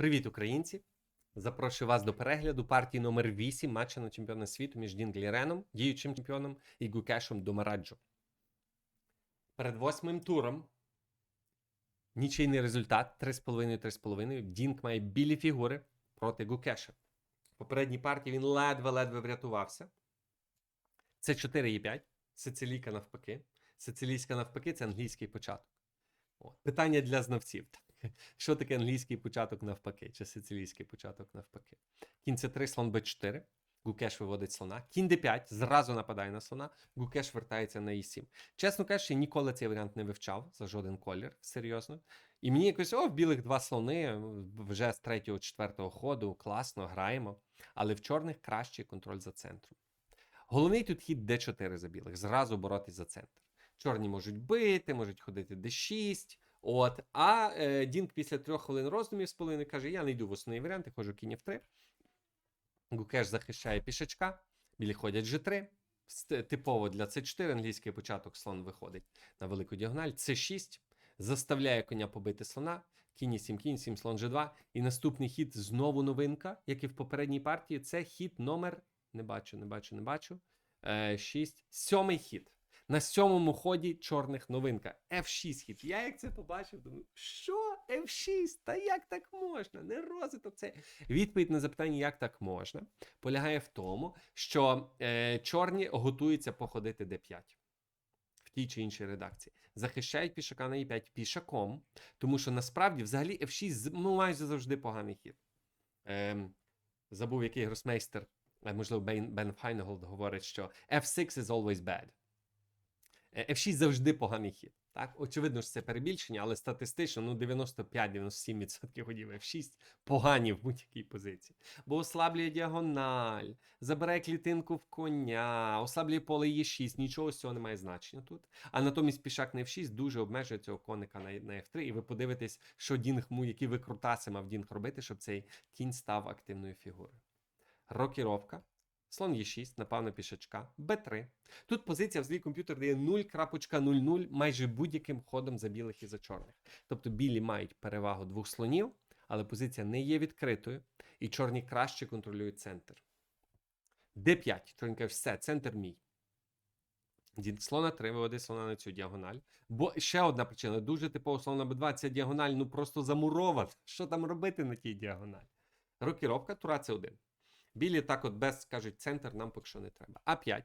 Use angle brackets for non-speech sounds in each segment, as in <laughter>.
Привіт, українці! Запрошую вас до перегляду партії номер 8 матча на чемпіона світу між Дінгліреном, діючим чемпіоном, і Гукешем Домараджо. Перед восьмим туром нічийний результат 3,5-3,5. Дінк має білі фігури проти Гукеша. В попередній партії він ледве-ледве врятувався. Це 4 і 5. Сицилійка навпаки. Сицилійська навпаки це англійський початок. Питання для знавців. <laughs> Що таке англійський початок навпаки, чи сицилійський початок навпаки? Кінь це 3, слон Б4. Гукеш виводить слона. Кінь Д5, зразу нападає на слона. Гукеш вертається на Е7. Чесно кажучи, ніколи цей варіант не вивчав за жоден колір, серйозно. І мені якось, о, в білих два слони, вже з третього, четвертого ходу, класно, граємо. Але в чорних кращий контроль за центром. Головний тут хід Д4 за білих, зразу боротись за центр. Чорні можуть бити, можуть ходити Д6. От, а е, Дінк після трьох хвилин роздумів з половиною каже: я не йду в основний варіант, я ходжу кінь F3. Гукеш захищає пішачка, білі ходять G3. Типово для C4 англійський початок слон виходить на велику діагональ. C6 заставляє коня побити слона. Кінь 7, кінь 7, слон G2. І наступний хід знову новинка, як і в попередній партії. Це хід номер. Не бачу, не бачу, не бачу. Е, 6. Сьомий хід. На сьомому ході чорних новинка. F6 хід. Я як це побачив, думаю, що F6? Та як так можна? Не розвиток це. Відповідь на запитання, як так можна, полягає в тому, що е, чорні готуються походити D5 в тій чи іншій редакції. Захищають пішака на E5 пішаком, тому що насправді взагалі F6 ну, майже завжди поганий хід. Ем, забув, який гросмейстер, е, можливо, Бен Файнголд говорить, що F6 is always bad. Е, F6 завжди поганий хід. Так, очевидно, що це перебільшення, але статистично ну 95-97% ходів F6 погані в будь-якій позиції. Бо ослаблює діагональ, забирає клітинку в коня, ослаблює поле Е6, нічого з цього не має значення тут. А натомість пішак на F6 дуже обмежує цього коника на F3, і ви подивитесь, що Дінг му, які викрутаси мав Дінг робити, щоб цей кінь став активною фігурою. Рокіровка. Слон Е6, напав на пішачка, Б3. Тут позиція взагалі комп'ютер дає 0.00 майже будь-яким ходом за білих і за чорних. Тобто білі мають перевагу двох слонів, але позиція не є відкритою, і чорні краще контролюють центр. Д5. Чорні каже, все, центр мій. Дід слона 3 виводить слона на цю діагональ. Бо ще одна причина: дуже типова слона Б2, ця діагональ ну просто замурована. Що там робити на тій діагоналі? Рокіровка, тура це 1. Білі так от без, кажуть, центр нам поки що не треба. А5.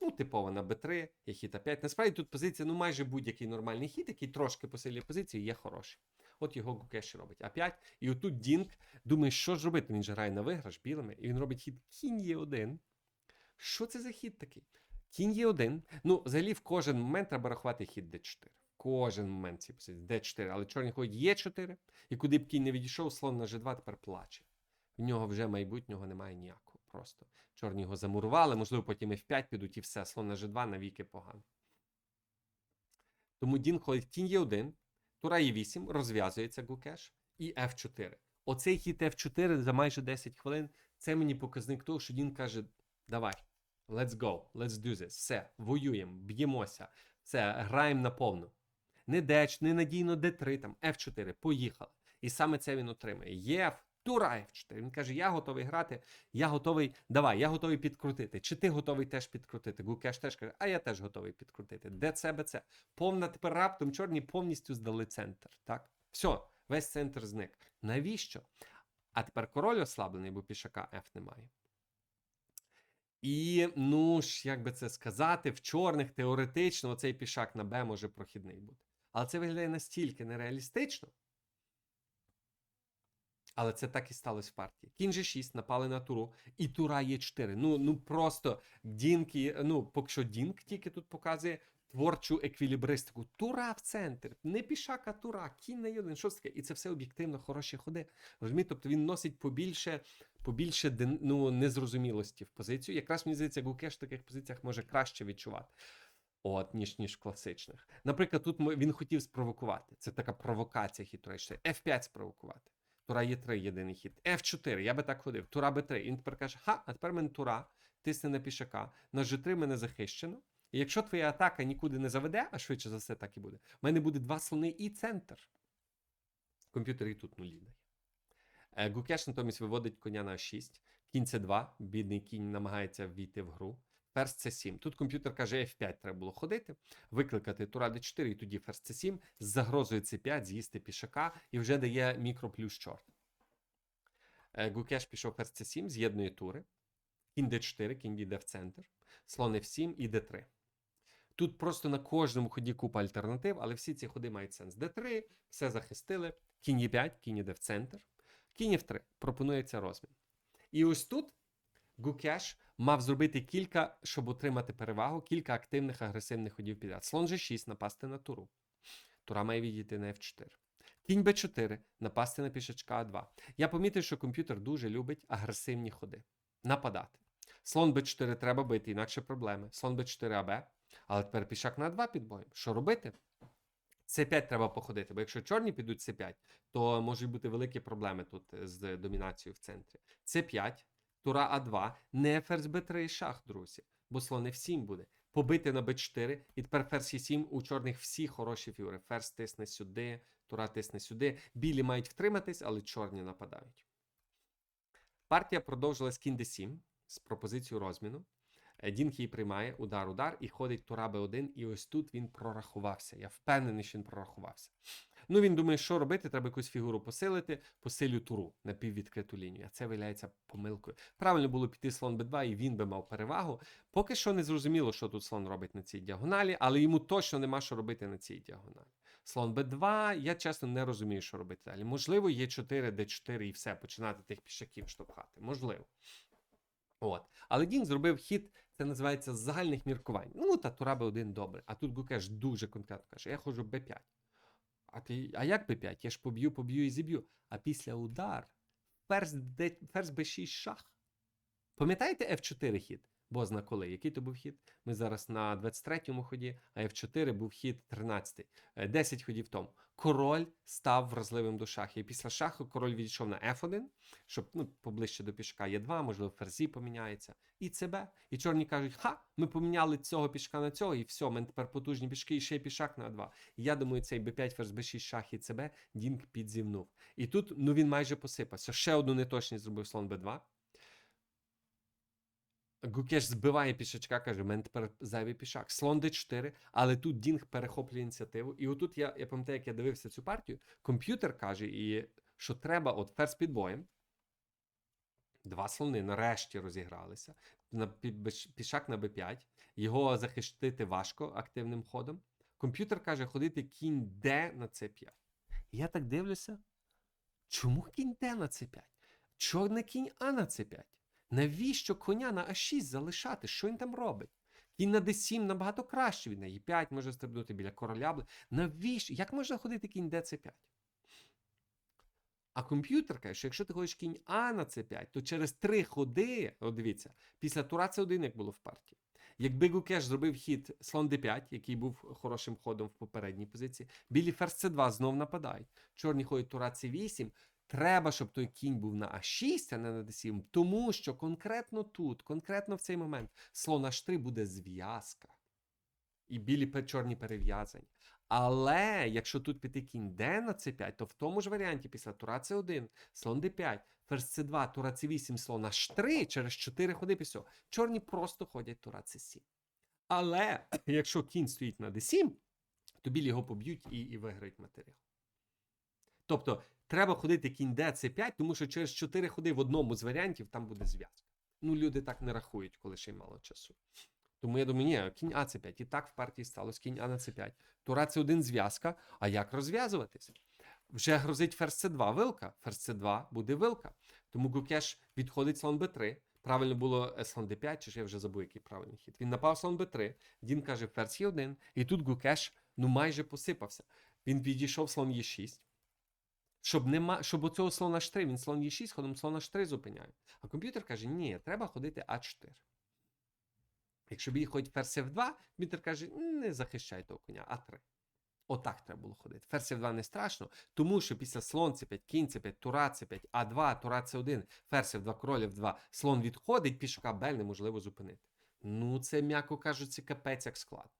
Ну, типово на Б3, є хід А5. Насправді тут позиція, ну майже будь-який нормальний хід, який трошки посилює позицію, є хороший. От його Гукеш робить. А5. І отут Дінк думає, що ж робити? Він же грає на виграш білими, і він робить хід кінь Є1. Що це за хід такий? Кінь Є1. Ну, взагалі, в кожен момент треба рахувати хід Д4. Кожен момент цієї позиції Д4. Але чорні ходять Є4, і куди б кінь не відійшов, слон на G2 тепер плаче. В нього вже майбутнього немає ніякого. Просто чорні його замурували, можливо, потім F5 підуть і все, слон на G2 навіки погано. Тому Дін ходить кінь Е1, тура Е8, розв'язується Гукеш і F4. Оцей хід F4 за майже 10 хвилин це мені показник того, що Дін каже: давай, let's go, let's do this, все, воюємо, б'ємося, все, граємо наповну. Не деч, не надійно D3, там F4, поїхали. І саме це він отримає. Є Тура F4. Він каже: Я готовий грати, я готовий. Давай, я готовий підкрутити. Чи ти готовий теж підкрутити? Гукеш теж каже, а я теж готовий підкрутити. Де це, БЦ? Повна тепер раптом чорні повністю здали центр. Так? Все, весь центр зник. Навіщо? А тепер король ослаблений, бо пішака F немає. І, ну ж, як би це сказати, в чорних теоретично оцей пішак на Б може прохідний бути. Але це виглядає настільки нереалістично. Але це так і сталося в партії. Кінь G6 напали на туру, і тура є 4. Ну, ну просто Дінки, ну, поки що Дінк тільки тут показує творчу еквілібристику. Тура в центр, не пішака, тура, кінь на один. Що таке? І це все об'єктивно хороші ходи. Розумієте? Тобто він носить побільше, побільше ну, незрозумілості в позицію. Якраз мені здається, Гукеш в таких позиціях може краще відчувати. От, ніж ніж класичних. Наприклад, тут ми- він хотів спровокувати. Це така провокація 4. F5 спровокувати. Тура є 3 єдиний хід. F4, я би так ходив. Тура Б3. І він тепер каже: ха, а тепер мене тура, тисне на пішака. На G3 мене захищено. І якщо твоя атака нікуди не заведе, а швидше за все так і буде, в мене буде два слони і центр. Комп'ютер і тут нулі дає. Е, Гукеш натомість виводить коня на 6. Кінь С2, бідний кінь намагається ввійти в гру. Ферзь С7. Тут комп'ютер каже, F5 треба було ходити, викликати тура d4, і тоді ферзь С7 з загрозою С5, з'їсти пішака і вже дає мікро плюс чорт. Е, Гукеш пішов ферзь С7, з'єднує тури. Кінь d4, кінь йде в центр, слон F7 і d3. Тут просто на кожному ході купа альтернатив, але всі ці ходи мають сенс. d3, все захистили. Кінь Е5, кінь іде в центр. Кінь F3. Пропонується розмін. І ось тут Гукеш мав зробити кілька, щоб отримати перевагу, кілька активних агресивних ходів підряд. Слон G6 напасти на туру. Тура має відійти на F4. Кінь Б4 напасти на пішачка А2. Я помітив, що комп'ютер дуже любить агресивні ходи. Нападати. Слон Б4 треба бити, інакше проблеми. Слон Б4 АБ. Але тепер пішак на 2 під боєм. Що робити? С5 треба походити, бо якщо чорні підуть С5, то можуть бути великі проблеми тут з домінацією в центрі. С5, тура А2, не ферзь Б3 і шах, друзі, бо слон F7 буде. Побити на Б4, і тепер ферзь Е7 у чорних всі хороші фігури. Ферзь тисне сюди, тура тисне сюди. Білі мають втриматись, але чорні нападають. Партія продовжилась кінь d7 з пропозицією розміну. Е, Дінг її приймає, удар, удар, і ходить тура Б1, і ось тут він прорахувався. Я впевнений, що він прорахувався. Ну, він думає, що робити, треба якусь фігуру посилити, посилю туру на піввідкриту лінію. А це виявляється помилкою. Правильно було піти слон Б2, і він би мав перевагу. Поки що не зрозуміло, що тут слон робить на цій діагоналі, але йому точно нема що робити на цій діагоналі. Слон Б2, я чесно не розумію, що робити далі. Можливо, є 4, Д4 і все, починати тих пішаків штовхати. Можливо. От. Але Дін зробив хід, це називається з загальних міркувань. Ну, та Тура Б1 добре. А тут Гукеш дуже конкретно каже: я ходжу Б5. А ти, а як Б5? Я ж поб'ю, поб'ю і зіб'ю. А після удар ферзь Б6 шах. Пам'ятаєте F4 хід? Бозна коли? Який то був хід? Ми зараз на 23-му ході, а F4 був хід 13-й. Е, 10 ходів тому. Король став вразливим до шахів. І після шаху король відійшов на F1, щоб ну, поближче до пішка є 2, можливо, ферзі поміняється. І ЦБ. І чорні кажуть, ха, ми поміняли цього пішка на цього, і все, ми тепер потужні пішки, і ще й пішак на 2. І я думаю, цей Б5, ферзь Б6, шах і ЦБ Дінк підзівнув. І тут ну, він майже посипався. Ще одну неточність зробив слон Б2. Гукеш збиває пішачка, каже, в мене тепер зайвий пішак. Слон d4, але тут Дінг перехоплює ініціативу. І отут я, я пам'ятаю, як я дивився цю партію, комп'ютер каже, і, що треба от ферзь під боєм. Два слони нарешті розігралися. На пішак на b5. Його захистити важко активним ходом. Комп'ютер каже, ходити кінь d на c5. Я так дивлюся. Чому кінь d на c5? Чорний кінь А на c5. Навіщо коня на А6 залишати? Що він там робить? Кінь на d7 набагато краще. Він на e5 може стрибнути біля короля. Навіщо? Як можна ходити кінь d c5? А комп'ютер каже, що якщо ти ходиш кінь А на c5, то через три ходи, от дивіться, після тура c1, як було в партії. Якби Гукеш зробив хід слон d5, який був хорошим ходом в попередній позиції, білі ферзь c2 знов нападають. Чорні ходять тура c8. Треба, щоб той кінь був на А6, а не на d7, тому що конкретно тут, конкретно в цей момент, слон H3 буде зв'язка. І білі чорні перев'язані. Але якщо тут піти кінь d на c5, то в тому ж варіанті після тура c1, слон d5, ферзь c2, тура c8, слон h3 через 4 ходи після. Чорні просто ходять тура c7. Але <clears throat> якщо кінь стоїть на d7, то білі його поб'ють і, і виграють матеріал. Тобто треба ходити кінь d c5, тому що через 4 ходи в одному з варіантів там буде зв'язка. Ну, люди так не рахують, коли ще й мало часу. Тому я думаю, ні, кінь А це 5. І так в партії сталося кінь А на це 5. Тура це один зв'язка. А як розв'язуватися? Вже грозить ферзь С2 вилка. Ферзь С2 буде вилка. Тому Гукеш відходить слон Б3. Правильно було е, слон Д5, чи ж я вже забув, який правильний хід. Він напав слон Б3. Дін каже, ферзь Е1. І тут Гукеш ну майже посипався. Він підійшов слон Е6. Щоб нема, щоб у цього слона H3, він слон Е6, ходом слона H3 зупиняє. А комп'ютер каже, ні, треба ходити А4. Якщо бій ходить ферзь F2, комп'ютер каже, не захищай того коня, А3. Отак треба було ходити. Ферзь F2 не страшно, тому що після слон C5, кінь C5, тура C5, А2, тура С1, ферзь F2, король F2, слон відходить, пішка Б неможливо зупинити. Ну, це, м'яко кажучи, капець як складно.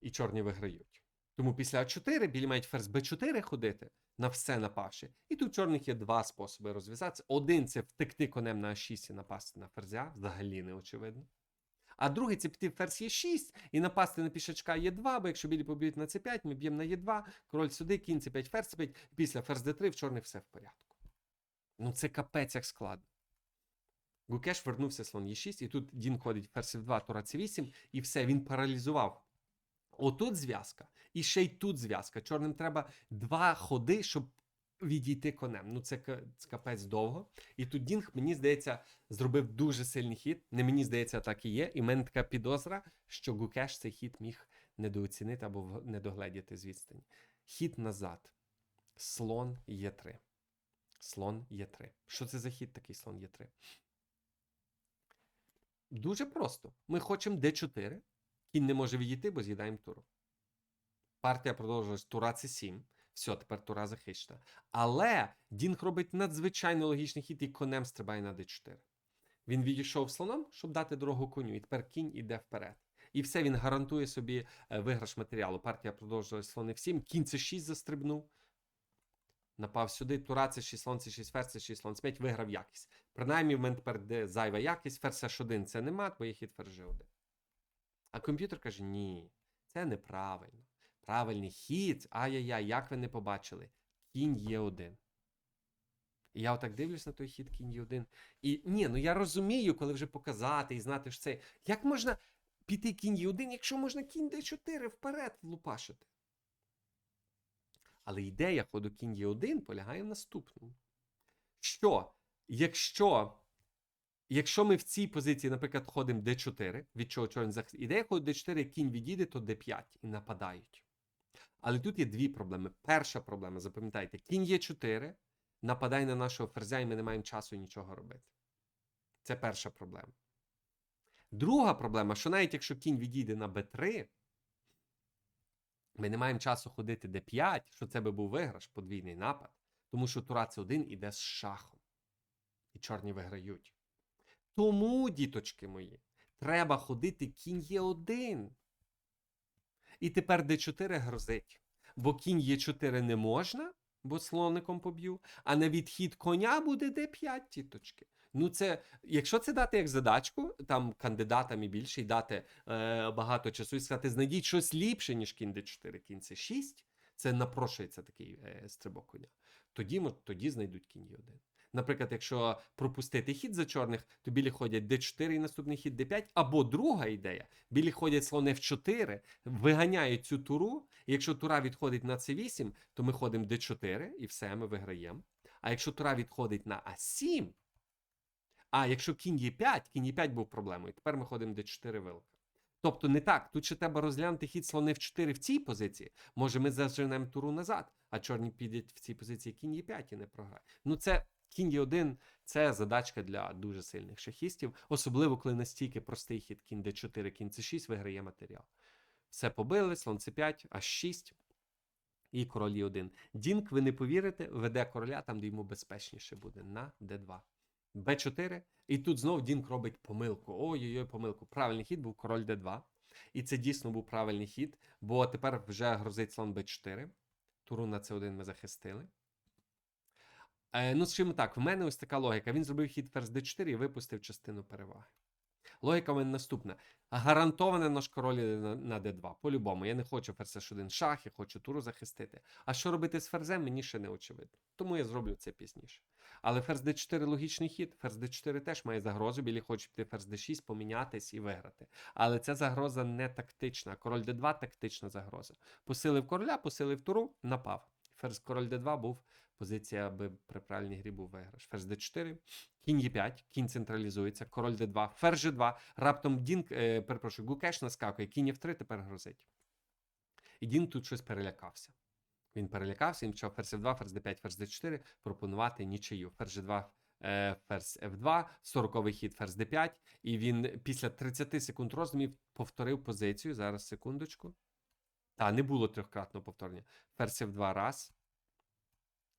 І чорні виграють. Тому після А4 білі мають ферзь Б4 ходити на все напавши. І тут чорних є два способи розв'язатися. Один це втекти конем на А6 і напасти на ферзя, взагалі не очевидно. А другий це піти ферзь Е6 і напасти на пішачка Е2, бо якщо білі поб'ють на С5, ми б'ємо на Е2, король сюди, кінь С5, ферзь С5, після ферзь Д3 в чорних все в порядку. Ну це капець як складно. Гукеш вернувся слон Е6, і тут Дін ходить ферзь F2, тура С8, і все, він паралізував. Отут зв'язка, і ще й тут зв'язка. Чорним треба два ходи, щоб відійти конем. Ну, це, капець довго. І тут Дінг, мені здається, зробив дуже сильний хід. Не мені здається, так і є. І в мене така підозра, що Гукеш цей хід міг недооцінити або недогледіти з відстані. Хід назад. Слон Е3. Слон Е3. Що це за хід такий слон Е3? Дуже просто. Ми хочемо d4. Кінь не може відійти, бо з'їдаємо туру. Партія продовжилась тура c7. Все, тепер тура захищена. Але Дінг робить надзвичайно логічний хід і конем стрибає на d4. Він відійшов слоном, щоб дати дорогу коню, і тепер кінь іде вперед. І все, він гарантує собі е, виграш матеріалу. Партія продовжилась слони в 7. Кінь це 6 застрибнув. Напав сюди, тура це 6 слон, це 6 ферзь, це 6 слон, це 5 виграв якість. Принаймні, в мене тепер де зайва якість, ферзь H1 це не мат, бо є хід ферзь G1. А комп'ютер каже: ні, це неправильно. Правильний хід, ай-яй-яй, як ви не побачили? Кінь є один. І я отак дивлюсь на той хід кінь є один. І ні, ну я розумію, коли вже показати і знати, що це. Як можна піти кінь є один, якщо можна кінь d4 вперед влупашити? Але ідея ходу кінь є один полягає в наступному. Що, якщо, якщо ми в цій позиції, наприклад, ходимо d4, від чого чорний захист, ідея ходу d4, як кінь відійде, то d5 і нападають. Але тут є дві проблеми. Перша проблема, запам'ятайте, кінь є 4, нападай на нашого ферзя, і ми не маємо часу нічого робити. Це перша проблема. Друга проблема, що навіть якщо кінь відійде на b3, ми не маємо часу ходити d5, що це би був виграш, подвійний напад, тому що тура c 1 іде з шахом. І чорні виграють. Тому, діточки мої, треба ходити кінь є 1 І тепер d4 грозить. Бо кінь є 4 не можна, бо слоником поб'ю, а на відхід коня буде d5, тіточки. Ну, це, якщо це дати як задачку, там кандидатам і більше, і дати е, багато часу і сказати, знайдіть щось ліпше, ніж кінь d4, кінь c 6, це напрошується такий е, стрибок коня. Тоді, тоді знайдуть кінь є 1 Наприклад, якщо пропустити хід за чорних, то білі ходять d4 і наступний хід d5. Або друга ідея: білі ходять слон f4, виганяють цю туру. І якщо тура відходить на c8, то ми ходимо d4 і все, ми виграємо. А якщо тура відходить на a7, а якщо кінь є 5, кінь є 5 був проблемою, тепер ми ходимо d4 вилка. Тобто не так. Тут ще треба розглянути хід слони в 4 в цій позиції. Може, ми заженемо туру назад, а чорні підуть в цій позиції кінь є 5 і не програє. Ну, це кінь є 1 це задачка для дуже сильних шахістів, особливо коли настільки простий хід кінь d4, кінь c6 виграє матеріал. Все побили, слон c5, аж 6 і король є 1 Дінк, ви не повірите, веде короля там, де йому безпечніше буде, на d2. b4, і тут знов Дінк робить помилку. Ой-ой-ой, помилку. Правильний хід був король d2. І це дійсно був правильний хід, бо тепер вже грозить слон b4. Туру на c1 ми захистили. Е, ну, скажімо так, в мене ось така логіка. Він зробив хід ферзь d4 і випустив частину переваги. Логіка в мене наступна. Гарантоване наш король на, на d2. По-любому, я не хочу ферзь h1 шах, я хочу туру захистити. А що робити з ферзем, мені ще не очевидно. Тому я зроблю це пізніше. Але ферзь d4 логічний хід. Ферзь d4 теж має загрозу. Білі хочуть піти ферзь d6, помінятись і виграти. Але ця загроза не тактична. Король d2 тактична загроза. Посилив короля, посилив туру, напав. Ферзь король d2 був позиція, аби при правильній грі був виграш. Ферзь d4, кінь e5, кінь централізується, король d2, ферзь g2, раптом Дінк, е, перепрошую, Гукеш наскакує, кінь f3 тепер грозить. І Дінк тут щось перелякався. Він перелякався, він почав ферзь f2, ферзь d5, ферзь d4 пропонувати нічию. Ферзь g2, е, ферзь f2, 40-й хід ферзь d5, і він після 30 секунд роздумів повторив позицію. Зараз секундочку. Та, не було трьохкратного повторення. Ферзь f2 раз.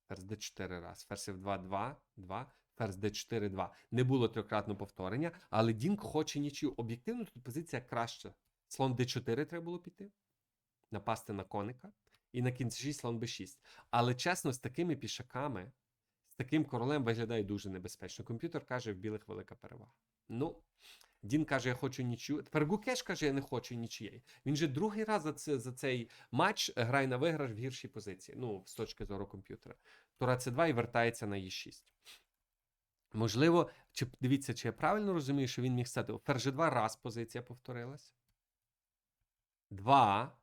Ферзь d4 раз. Ферзь f2 2, 2. Ферзь d4 2. Не було трьохкратного повторення, але Дінк хоче нічию. Об'єктивно тут позиція краща. Слон d4 треба було піти. напасти на коника, і на кінці слон b6. Але чесно, з такими пішаками, з таким королем виглядає дуже небезпечно. Комп'ютер каже, в білих велика перевага. Ну, Дін каже, я хочу нічю. Тепер Гукеш каже, я не хочу нічиєї. Він же другий раз за, це, за цей матч грає на виграш в гіршій позиції. Ну, з точки зору комп'ютера. Тура С2 і вертається на Е6. Можливо, чи дивіться, чи я правильно розумію, що він міг стати. Ферзь 2 раз позиція повторилась. Два.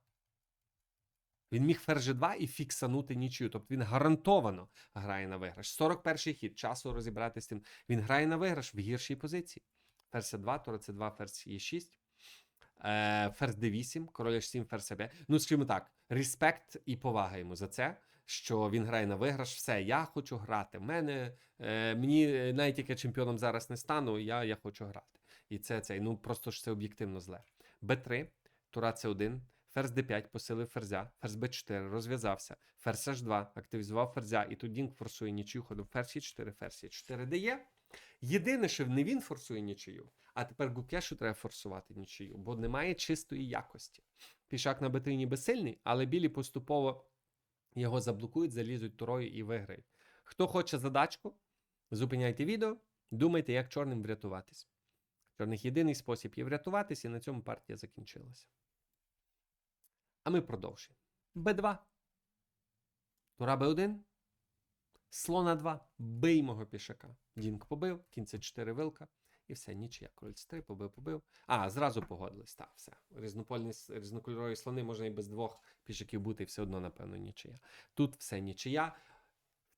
Він міг ферзь 2 і фіксанути нічию. Тобто він гарантовано грає на виграш. 41-й хід. Часу розібратися з тим. Він грає на виграш в гіршій позиції. Ферзь 2, тура це 2, ферзь є 6. Е, ферзь d8, король h7, ферзь b. Ну, скажімо так, респект і повага йому за це, що він грає на виграш. Все, я хочу грати. Мене, е, мені е, навіть як я чемпіоном зараз не стану, я, я хочу грати. І це цей. Ну просто ж це об'єктивно зле. Б3, тура С1, ферзь d5, посилив ферзя, ферзь b4, розв'язався, ферзь h2, активізував ферзя, і тут Дінк форсує нічию ходом ферзь e4, ферзь e4 дає. Єдине, що не він форсує нічию, а тепер Гукешу треба форсувати нічию, бо немає чистої якості. Пішак на b3 ніби сильний, але білі поступово його заблокують, залізуть турою і виграють. Хто хоче задачку, зупиняйте відео, думайте, як чорним врятуватись. Чорних єдиний спосіб є врятуватись, і на цьому партія закінчилася. А ми продовжуємо. Б2. Тура Б1. Слона 2. Бий мого пішака. Дінк побив, кінця 4 вилка. І все, нічия. Король 3, побив, побив. А, зразу погодились. Так, все. Різнопольні, різнокольорові слони можна і без двох пішаків бути, і все одно, напевно, нічия. Тут все нічия.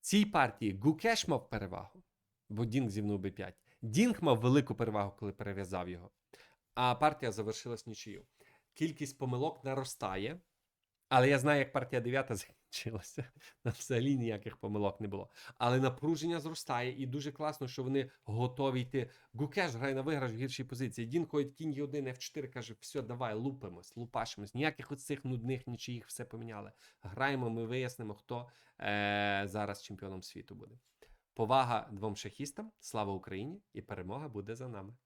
В цій партії Гукеш мав перевагу, бо Дінк зівнув b5. Дінк мав велику перевагу, коли перев'язав його. А партія завершилась нічию. Кількість помилок наростає. Але я знаю, як партія 9 Там взагалі ніяких помилок не було. Але напруження зростає, і дуже класно, що вони готові йти. Гукеш грає на виграш в гіршій позиції. Дін ходить кінь Е1, F4, каже: все, давай, лупимось, лупашимось. Ніяких оцих нудних нічиїх все поміняли. Граємо, ми вияснимо, хто е- зараз чемпіоном світу буде. Повага двом шахістам, слава Україні, і перемога буде за нами.